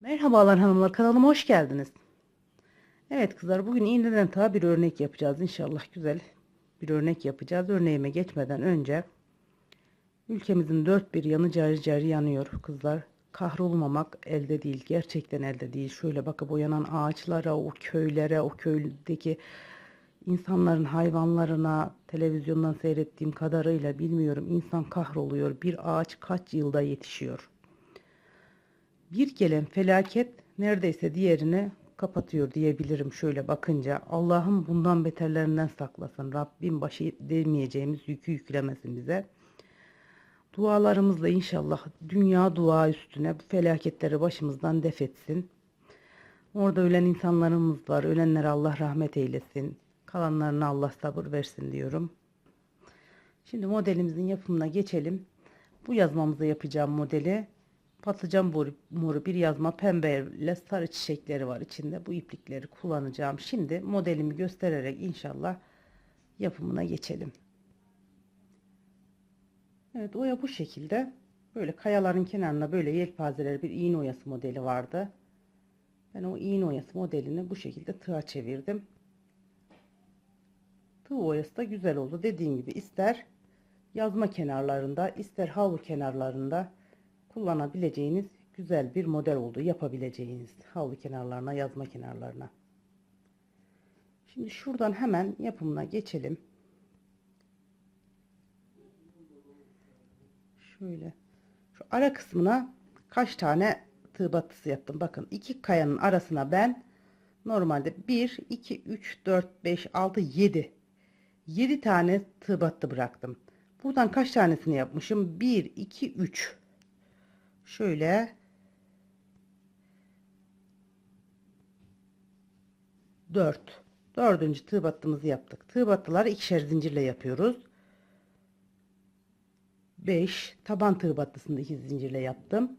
Merhabalar hanımlar kanalıma hoş geldiniz. Evet kızlar bugün iğneden ta bir örnek yapacağız inşallah güzel bir örnek yapacağız. Örneğime geçmeden önce ülkemizin dört bir yanı cari cari yanıyor kızlar. Kahrolmamak elde değil gerçekten elde değil. Şöyle bakıp o ağaçlara o köylere o köydeki insanların hayvanlarına televizyondan seyrettiğim kadarıyla bilmiyorum insan kahroluyor. Bir ağaç kaç yılda yetişiyor. Bir gelen felaket neredeyse diğerini kapatıyor diyebilirim şöyle bakınca. Allah'ım bundan beterlerinden saklasın. Rabbim başı demeyeceğimiz yükü yüklemesin bize. Dualarımızla inşallah dünya dua üstüne bu felaketleri başımızdan def etsin. Orada ölen insanlarımız var. Ölenlere Allah rahmet eylesin. Kalanlarına Allah sabır versin diyorum. Şimdi modelimizin yapımına geçelim. Bu yazmamızda yapacağım modeli patlıcan moru, moru bir yazma pembe ile sarı çiçekleri var içinde. Bu iplikleri kullanacağım. Şimdi modelimi göstererek inşallah yapımına geçelim. Evet oya bu şekilde. Böyle kayaların kenarına böyle yelpazeler bir iğne oyası modeli vardı. Ben o iğne oyası modelini bu şekilde tığa çevirdim. Tığ oyası da güzel oldu. Dediğim gibi ister yazma kenarlarında ister havlu kenarlarında kullanabileceğiniz güzel bir model oldu. Yapabileceğiniz havlu kenarlarına, yazma kenarlarına. Şimdi şuradan hemen yapımına geçelim. Şöyle. Şu ara kısmına kaç tane tığ battısı yaptım. Bakın iki kayanın arasına ben normalde 1, 2, 3, 4, 5, 6, 7 7 tane tığ battı bıraktım. Buradan kaç tanesini yapmışım? 1, 2, 3 şöyle. Dört. Dördüncü tığ battımızı yaptık. Tığ battıları ikişer zincirle yapıyoruz. 5 taban tığ battısını iki zincirle yaptım.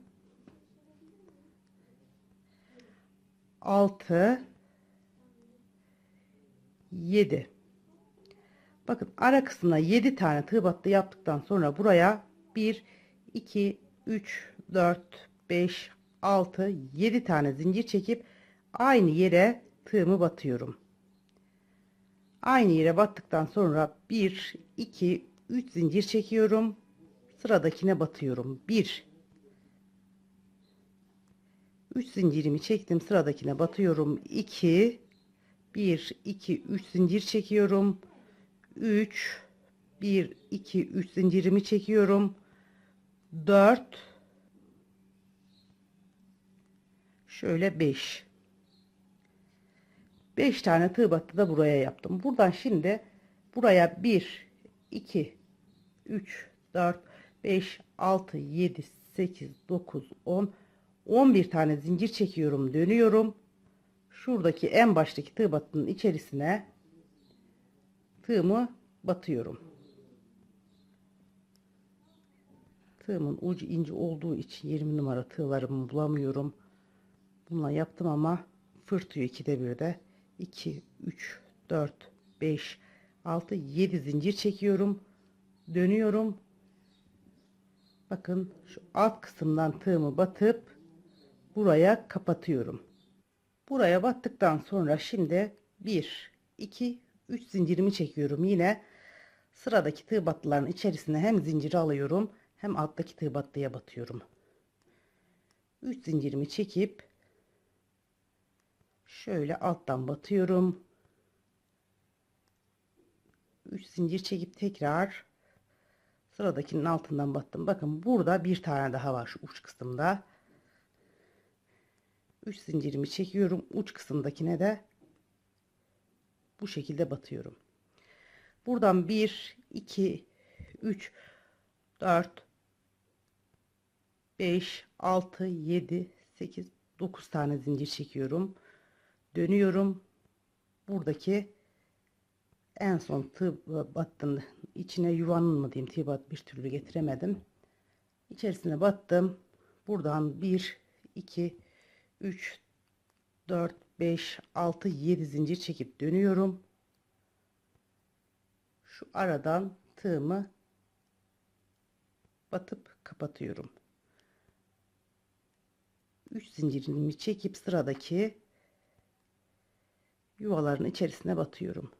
6 7 bakın ara kısmına 7 tane tığ battı yaptıktan sonra buraya 1 2 3 4 5 6 7 tane zincir çekip aynı yere tığımı batıyorum. Aynı yere battıktan sonra 1 2 3 zincir çekiyorum. Sıradakine batıyorum. 1 3 zincirimi çektim. Sıradakine batıyorum. 2 1 2 3 zincir çekiyorum. 3 1 2 3 zincirimi çekiyorum. 4 şöyle 5 5 tane tığ battı da buraya yaptım. Buradan şimdi buraya 1 2 3 4 5 6 7 8 9 10 11 tane zincir çekiyorum dönüyorum. Şuradaki en baştaki tığ battının içerisine tığımı batıyorum. Tığımın ucu ince olduğu için 20 numara tığlarımı bulamıyorum bununla yaptım ama fırtıyor ikide bir de. 2 3 4 5 6 7 zincir çekiyorum. Dönüyorum. Bakın şu alt kısımdan tığımı batıp buraya kapatıyorum. Buraya battıktan sonra şimdi 1 2 3 zincirimi çekiyorum. Yine sıradaki tığ battıların içerisine hem zinciri alıyorum hem alttaki tığ battıya batıyorum. 3 zincirimi çekip şöyle alttan batıyorum. 3 zincir çekip tekrar sıradakinin altından battım. Bakın burada bir tane daha var şu uç kısımda. 3 zincirimi çekiyorum. Uç kısımdakine de bu şekilde batıyorum. Buradan 1 2 3 4 5 6 7 8 9 tane zincir çekiyorum dönüyorum. Buradaki en son tığ battım içine yuvanın mı diyeyim tığ bat bir türlü getiremedim. İçerisine battım. Buradan 1 2 3 4 5 6 7 zincir çekip dönüyorum. Şu aradan tığımı batıp kapatıyorum. 3 zincirimi çekip sıradaki yuvaların içerisine batıyorum.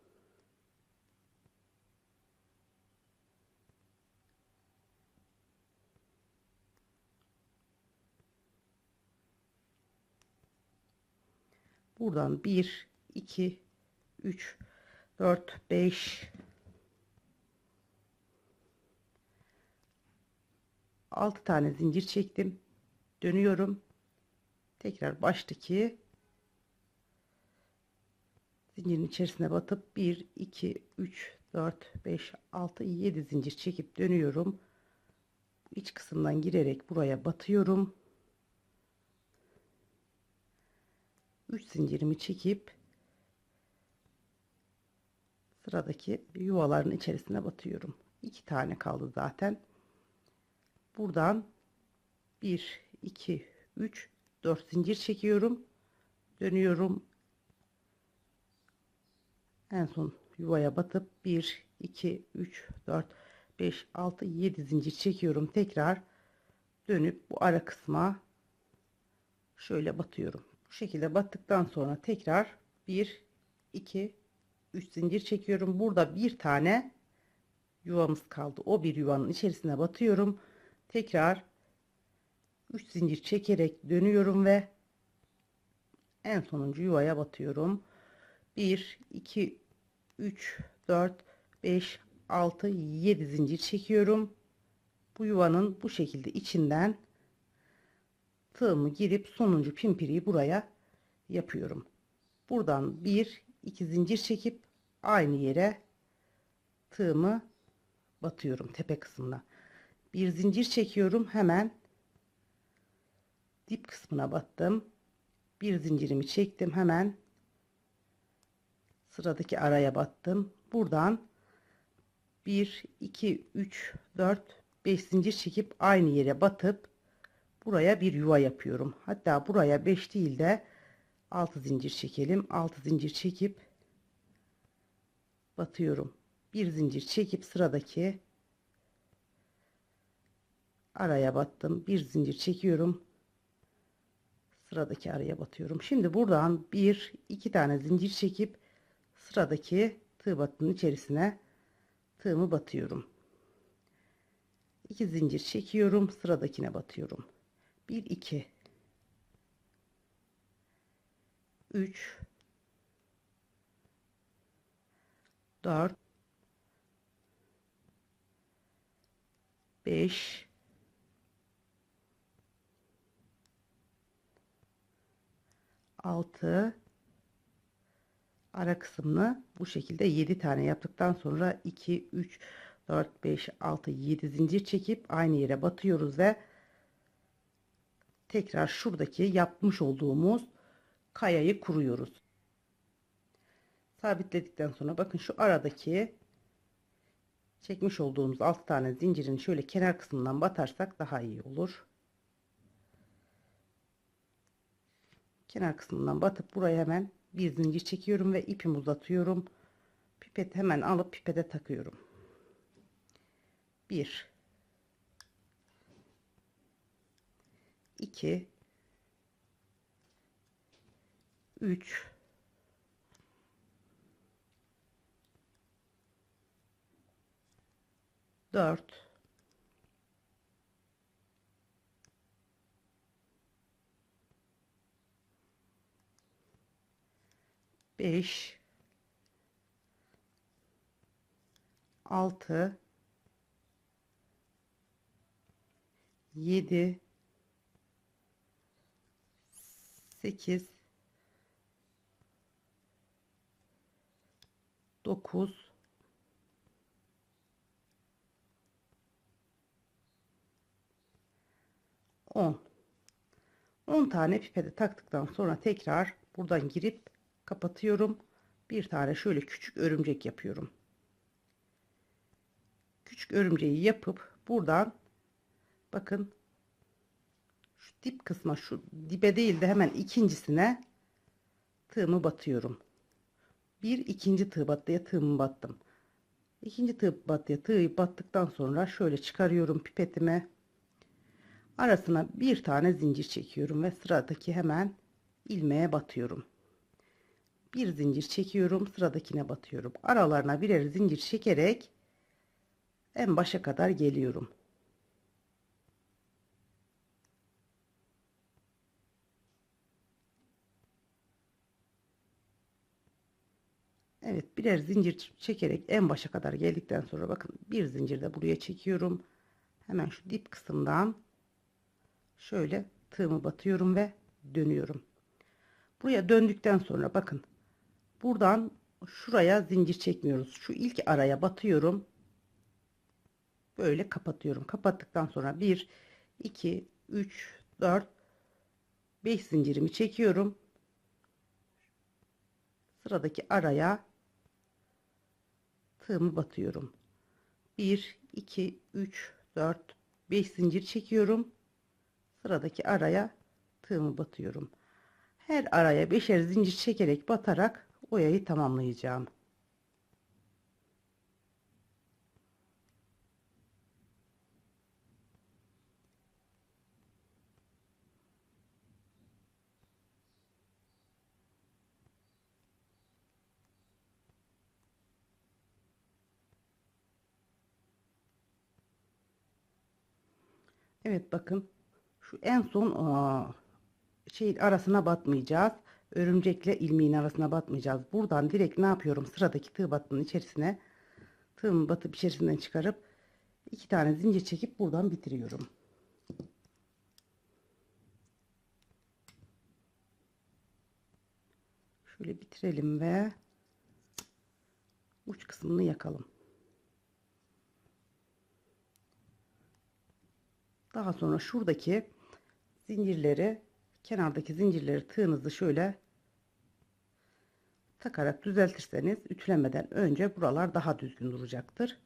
Buradan 1 2 3 4 5 6 tane zincir çektim. Dönüyorum. Tekrar baştaki zincirin içerisine batıp 1 2 3 4 5 6 7 zincir çekip dönüyorum. İç kısımdan girerek buraya batıyorum. 3 zincirimi çekip sıradaki yuvaların içerisine batıyorum. 2 tane kaldı zaten. Buradan 1 2 3 4 zincir çekiyorum. Dönüyorum. En son yuvaya batıp 1 2 3 4 5 6 7 zincir çekiyorum. Tekrar dönüp bu ara kısma şöyle batıyorum. Bu şekilde battıktan sonra tekrar 1 2 3 zincir çekiyorum. Burada bir tane yuvamız kaldı. O bir yuvanın içerisine batıyorum. Tekrar 3 zincir çekerek dönüyorum ve en sonuncu yuvaya batıyorum. 1 2 3 4 5 6 7 zincir çekiyorum. Bu yuvanın bu şekilde içinden tığımı girip sonuncu pimpiriyi buraya yapıyorum. Buradan bir iki zincir çekip aynı yere tığımı batıyorum tepe kısmına. Bir zincir çekiyorum hemen dip kısmına battım. Bir zincirimi çektim hemen sıradaki araya battım. Buradan 1 2 3 4 5 zincir çekip aynı yere batıp buraya bir yuva yapıyorum. Hatta buraya 5 değil de 6 zincir çekelim. 6 zincir çekip batıyorum. Bir zincir çekip sıradaki araya battım. Bir zincir çekiyorum. Sıradaki araya batıyorum. Şimdi buradan bir iki tane zincir çekip sıradaki tığ battının içerisine tığımı batıyorum. 2 zincir çekiyorum. Sıradakine batıyorum. 1 2 3 4 5 6 ara kısmını bu şekilde 7 tane yaptıktan sonra 2 3 4 5 6 7 zincir çekip aynı yere batıyoruz ve tekrar şuradaki yapmış olduğumuz kayayı kuruyoruz. Sabitledikten sonra bakın şu aradaki çekmiş olduğumuz 6 tane zincirin şöyle kenar kısmından batarsak daha iyi olur. Kenar kısmından batıp buraya hemen bir zincir çekiyorum ve ipimi uzatıyorum. Pipet hemen alıp pipete takıyorum. 1 2 3 4 5 6 7 8 9 10 10 tane pipete taktıktan sonra tekrar buradan girip kapatıyorum. Bir tane şöyle küçük örümcek yapıyorum. Küçük örümceği yapıp buradan bakın şu dip kısma şu dibe değil de hemen ikincisine tığımı batıyorum. Bir ikinci tığ battıya tığımı battım. İkinci tığ battıya tığı battıktan sonra şöyle çıkarıyorum pipetimi Arasına bir tane zincir çekiyorum ve sıradaki hemen ilmeğe batıyorum. Bir zincir çekiyorum, sıradakine batıyorum. Aralarına birer zincir çekerek en başa kadar geliyorum. Evet birer zincir çekerek en başa kadar geldikten sonra bakın bir zincir de buraya çekiyorum. Hemen şu dip kısımdan şöyle tığımı batıyorum ve dönüyorum. Buraya döndükten sonra bakın buradan şuraya zincir çekmiyoruz. Şu ilk araya batıyorum. Böyle kapatıyorum. Kapattıktan sonra 1 2 3 4 5 zincirimi çekiyorum. Sıradaki araya tığımı batıyorum. 1 2 3 4 5 zincir çekiyorum. Sıradaki araya tığımı batıyorum. Her araya beşer zincir çekerek batarak oyayı tamamlayacağım. Evet bakın şu en son aa, şeyin arasına batmayacağız. Örümcekle ilmeğin arasına batmayacağız. Buradan direkt ne yapıyorum? Sıradaki tığ battının içerisine tığımı batıp içerisinden çıkarıp iki tane zincir çekip buradan bitiriyorum. Şöyle bitirelim ve uç kısmını yakalım. Daha sonra şuradaki zincirleri kenardaki zincirleri tığınızı şöyle takarak düzeltirseniz ütülemeden önce buralar daha düzgün duracaktır.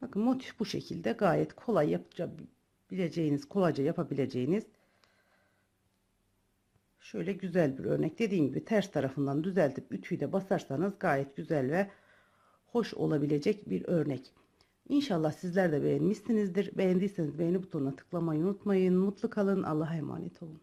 Bakın motif bu şekilde gayet kolay yapabileceğiniz, kolayca yapabileceğiniz Şöyle güzel bir örnek. Dediğim gibi ters tarafından düzeltip ütüyü de basarsanız gayet güzel ve hoş olabilecek bir örnek. İnşallah sizler de beğenmişsinizdir. Beğendiyseniz beğeni butonuna tıklamayı unutmayın. Mutlu kalın. Allah'a emanet olun.